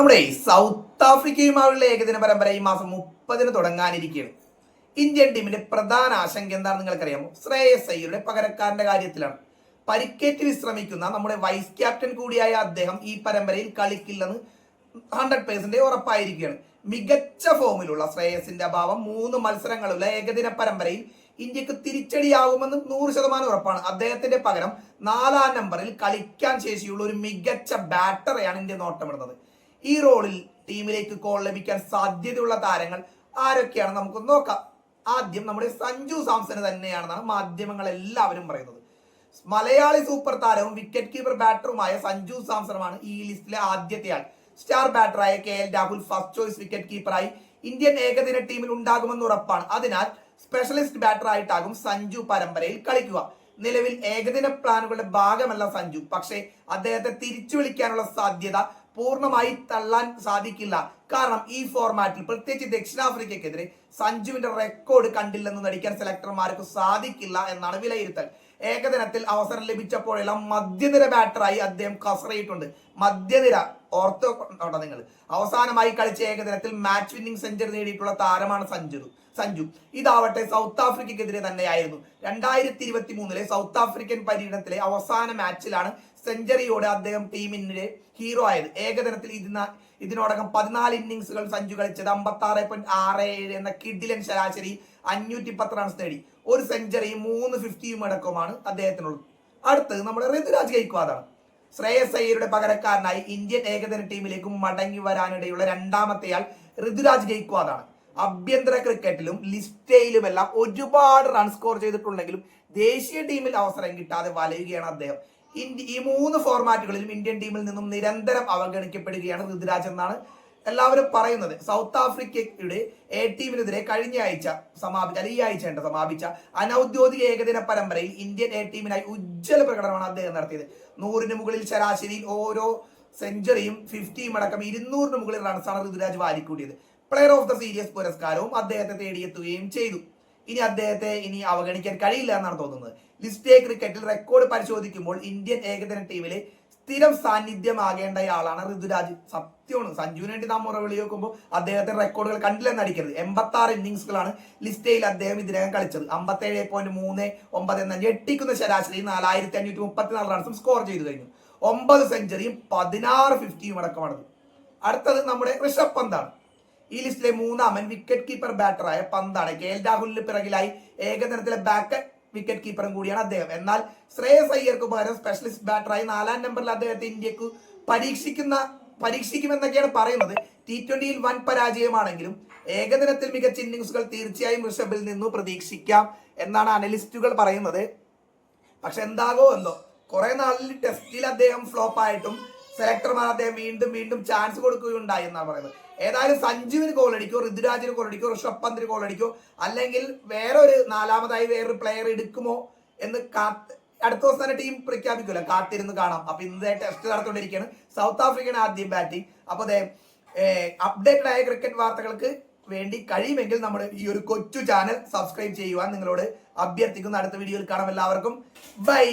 നമ്മുടെ സൗത്ത് ആഫ്രിക്കയുമായുള്ള ഏകദിന പരമ്പര ഈ മാസം മുപ്പതിന് തുടങ്ങാനിരിക്കുകയാണ്. ഇന്ത്യൻ ടീമിന്റെ പ്രധാന ആശങ്ക എന്താണെന്ന് നിങ്ങൾക്കറിയാമോ? ശ്രേയസ് അയ്യരുടെ പകരക്കാരന്റെ കാര്യത്തിലാണ്. പരിക്കേറ്റ് വിശ്രമിക്കുന്ന നമ്മുടെ വൈസ് ക്യാപ്റ്റൻ കൂടിയായ അദ്ദേഹം ഈ പരമ്പരയിൽ കളിക്കില്ലെന്ന് ഹൺഡ്രഡ് പേഴ്സെന്റ് ഉറപ്പായിരിക്കുകയാണ്. മികച്ച ഫോമിലുള്ള ശ്രേയസിന്റെ അഭാവം മൂന്ന് മത്സരങ്ങളുള്ള ഏകദിന പരമ്പരയിൽ ഇന്ത്യയ്ക്ക് തിരിച്ചടിയാകുമെന്ന് നൂറ് ശതമാനം ഉറപ്പാണ്. അദ്ദേഹത്തിന്റെ പകരം നാലാം നമ്പറിൽ കളിക്കാൻ ശേഷിയുള്ള ഒരു മികച്ച ബാറ്ററെയാണ് ഇന്ത്യ നോട്ടമിടുന്നത് ഈ റോളിൽ ടീമിലേക്ക് കോൾ ലഭിക്കാൻ സാധ്യതയുള്ള താരങ്ങൾ ആരൊക്കെയാണ് നമുക്ക് നോക്കാം. ആദ്യം നമ്മുടെ സഞ്ജു സാംസന് തന്നെയാണെന്നാണ് മാധ്യമങ്ങൾ എല്ലാവരും പറയുന്നത്. മലയാളി സൂപ്പർ താരവും വിക്കറ്റ് കീപ്പർ ബാറ്ററുമായ സഞ്ജു സാംസണുമാണ് ഈ ലിസ്റ്റിലെ ആദ്യത്തെ ആൾ. Star ബാറ്ററായ K L Rahul first choice wicket കീപ്പറായി Indian ഏകദിന ടീമിൽ ഉണ്ടാകുമെന്ന് ഉറപ്പാണ്. അതിനാൽ സ്പെഷ്യലിസ്റ്റ് ബാറ്ററായിട്ടാകും സഞ്ജു പരമ്പരയിൽ കളിക്കുക. നിലവിൽ ഏകദിന പ്ലാനുകളുടെ ഭാഗമല്ല സഞ്ജു. പക്ഷേ അദ്ദേഹത്തെ തിരിച്ചു വിളിക്കാനുള്ള സാധ്യത പൂർണമായി തള്ളാൻ സാധിക്കില്ല. കാരണം ഈ ഫോർമാറ്റിൽ പ്രത്യേകിച്ച് ദക്ഷിണാഫ്രിക്കയ്ക്കെതിരെ സഞ്ജുവിന്റെ റെക്കോർഡ് കണ്ടില്ലെന്ന് നടിക്കാൻ സെലക്ടർമാർക്ക് സാധിക്കില്ല എന്നാണ് വിലയിരുത്തൽ. ഏകദിനത്തിൽ അവസരം ലഭിച്ചപ്പോഴെല്ലാം മധ്യനിര ബാറ്ററായി അദ്ദേഹം കസറിയിട്ടുണ്ട്. മധ്യനിര ഓർത്തോ നിങ്ങൾ? അവസാനമായി കളിച്ച ഏകദിനത്തിൽ മാച്ച് വിന്നിംഗ് സെഞ്ചുറി നേടിയിട്ടുള്ള താരമാണ് സഞ്ജു സഞ്ജു ഇതാവട്ടെ സൗത്ത് ആഫ്രിക്കയ്ക്കെതിരെ തന്നെയായിരുന്നു. രണ്ടായിരത്തി ഇരുപത്തി മൂന്നിലെ സൗത്ത് ആഫ്രിക്കൻ പര്യടനത്തിലെ അവസാന മാച്ചിലാണ് സെഞ്ചുറിയോടെ അദ്ദേഹം ടീമിന്റെ ഹീറോ ആയത്. ഏകദിനത്തിൽ ഇതിന ഇതിനോടകം പതിനാല് ഇന്നിങ്സുകൾ സഞ്ജു കളിച്ചത് അമ്പത്തി ആറ് പോയിന്റ് ആറ് ഏഴ് എന്ന കിഡിലൻ ശരാശരി അഞ്ഞൂറ്റി പത്ത് റൺസ് നേടി. ഒരു സെഞ്ചുറിയും മൂന്ന് ഫിഫ്റ്റിയും അടക്കമാണ് അദ്ദേഹത്തിനുള്ളത്. അടുത്തത് നമ്മുടെ ഋതുരാജ് ഗൈക്വാദാണ്. ശ്രേയസ് അയ്യരുടെ പകരക്കാരനായി ഇന്ത്യൻ ഏകദിന ടീമിലേക്കും മടങ്ങി വരാനിടയുള്ള രണ്ടാമത്തെയാൾ ഋതുരാജ് ഗെയ്ക്വാദാണ് ആഭ്യന്തര ക്രിക്കറ്റിലും ലിസ്റ്റയിലുമെല്ലാം ഒരുപാട് റൺ സ്കോർ ചെയ്തിട്ടുണ്ടെങ്കിലും ദേശീയ ടീമിൽ അവസരം കിട്ടാതെ വലയുകയാണ് അദ്ദേഹം. ഈ മൂന്ന് ഫോർമാറ്റുകളിലും ഇന്ത്യൻ ടീമിൽ നിന്നും നിരന്തരം അവഗണിക്കപ്പെടുകയാണ് ഋതുരാജ് എന്നാണ് എല്ലാവരും പറയുന്നത്. സൗത്ത് ആഫ്രിക്കയുടെ എ ടീമിനെതിരെ കഴിഞ്ഞ ആഴ്ച സമാപിച്ച അല്ലെങ്കിൽ ഈ ആഴ്ച ഉണ്ട് സമാപിച്ച അനൌദ്യോഗിക ഏകദിന പരമ്പരയിൽ ഇന്ത്യൻ എ ടീമിനായി ഉജ്ജ്വല പ്രകടനമാണ് അദ്ദേഹം നടത്തിയത്. നൂറിന് മുകളിൽ ശരാശരിയിൽ ഓരോ സെഞ്ചുറിയും ഫിഫ്റ്റിയും അടക്കം ഇരുന്നൂറിന് മുകളിൽ റൺസാണ് ഋതുരാജ് വാരിക്കൂട്ടിയത്. പ്ലെയർ ഓഫ് ദ സീരീസ് പുരസ്കാരവും അദ്ദേഹത്തെ തേടിയെത്തുകയും ചെയ്തു. ഇനി അദ്ദേഹത്തെ ഇനി അവഗണിക്കാൻ കഴിയില്ല എന്നാണ് തോന്നുന്നത്. ലിസ്റ്റ് എ ക്രിക്കറ്റിൽ റെക്കോർഡ് പരിശോധിക്കുമ്പോൾ ഇന്ത്യൻ ഏകദിന ടീമിലെ സ്ഥിരം സാന്നിധ്യമാകേണ്ടയാളാണ് ഋതുരാജ്. സത്യമാണ്. സഞ്ജുവിന് വേണ്ടി നാം മുറവിളി വെക്കുമ്പോൾ അദ്ദേഹത്തിന്റെ റെക്കോർഡുകൾ കണ്ടില്ലെന്ന് അടിക്കരുത്. എൺപത്തി ആറ് ഇന്നിങ്സുകളാണ് ലിസ്റ്റയിൽ അദ്ദേഹം ഇതിനകം കളിച്ചത്. അമ്പത്തേഴ് പോയിന്റ് മൂന്ന് ഒമ്പത് എന്ന ഞെട്ടിക്കുന്ന ശരാശരി നാലായിരത്തി അഞ്ഞൂറ്റി മുപ്പത്തിനാല് റൺസും സ്കോർ ചെയ്തു കഴിഞ്ഞു. ഒമ്പത് സെഞ്ചുറിയും പതിനാറ് ഫിഫ്റ്റിയും അടക്കമാണത്. അടുത്തത് നമ്മുടെ ഋഷഭ് പന്താണ്. ഈ ലിസ്റ്റിലെ മൂന്നാമൻ വിക്കറ്റ് കീപ്പർ ബാറ്ററായ പന്താണ്. കെ എൽ രാഹുലിന് പിറകിലായി ഏകദിനത്തിലെ ബാക്ക് വിക്കറ്റ് കീപ്പറും കൂടിയാണ് അദ്ദേഹം. എന്നാൽ ശ്രേയസ് അയ്യർക്ക് പകരം സ്പെഷ്യലിസ്റ്റ് ബാറ്ററായി നാലാം നമ്പറിൽ അദ്ദേഹത്തെ ഇന്ത്യയ്ക്ക് പരീക്ഷിക്കുന്ന പരീക്ഷിക്കുമെന്നൊക്കെയാണ് പറയുന്നത്. ടി ട്വന്റിയിൽ വൻ പരാജയമാണെങ്കിലും ഏകദിനത്തിൽ മികച്ച ഇന്നിങ്സുകൾ തീർച്ചയായും ഋഷഭിൽ നിന്നു പ്രതീക്ഷിക്കാം എന്നാണ് അനലിസ്റ്റുകൾ പറയുന്നത്. പക്ഷെ എന്താകോ എന്തോ കുറെ നാളിൽ ടെസ്റ്റിൽ അദ്ദേഹം ഫ്ലോപ്പ് ആയിട്ടും സെലക്ടർമാർ അദ്ദേഹം വീണ്ടും വീണ്ടും ചാൻസ് കൊടുക്കുകയുണ്ടായി എന്നാണ് പറയുന്നത്. ഏതായാലും സഞ്ജുവിന് ഗോൾ അടിക്കോ ഋതുരാജിന് ഗോൾ അടിക്കോ ഋഷഭ് പന്തിന് ഗോൾ അടിക്കോ അല്ലെങ്കിൽ വേറെ ഒരു നാലാമതായി വേറൊരു പ്ലെയർ എടുക്കുമോ എന്ന് കാത്ത് അടുത്ത ദിവസം തന്നെ ടീം പ്രഖ്യാപിക്കുമല്ലോ. കാത്തിരുന്ന് കാണാം. അപ്പൊ ഇന്നത്തെ ടെസ്റ്റ് നടന്നുകൊണ്ടിരിക്കുകയാണ് സൗത്ത് ആഫ്രിക്കൻ ആദ്യം ബാറ്റിംഗ് അപ്പൊ അതെ അപ്ഡേറ്റഡ് ആയ ക്രിക്കറ്റ് വാർത്തകൾക്ക് വേണ്ടി കഴിയുമെങ്കിൽ നമ്മുടെ ഈ ഒരു കൊച്ചു ചാനൽ സബ്സ്ക്രൈബ് ചെയ്യുവാൻ നിങ്ങളോട് അഭ്യർത്ഥിക്കുന്ന. അടുത്ത വീഡിയോയിൽ കാണാം. എല്ലാവർക്കും. ബൈ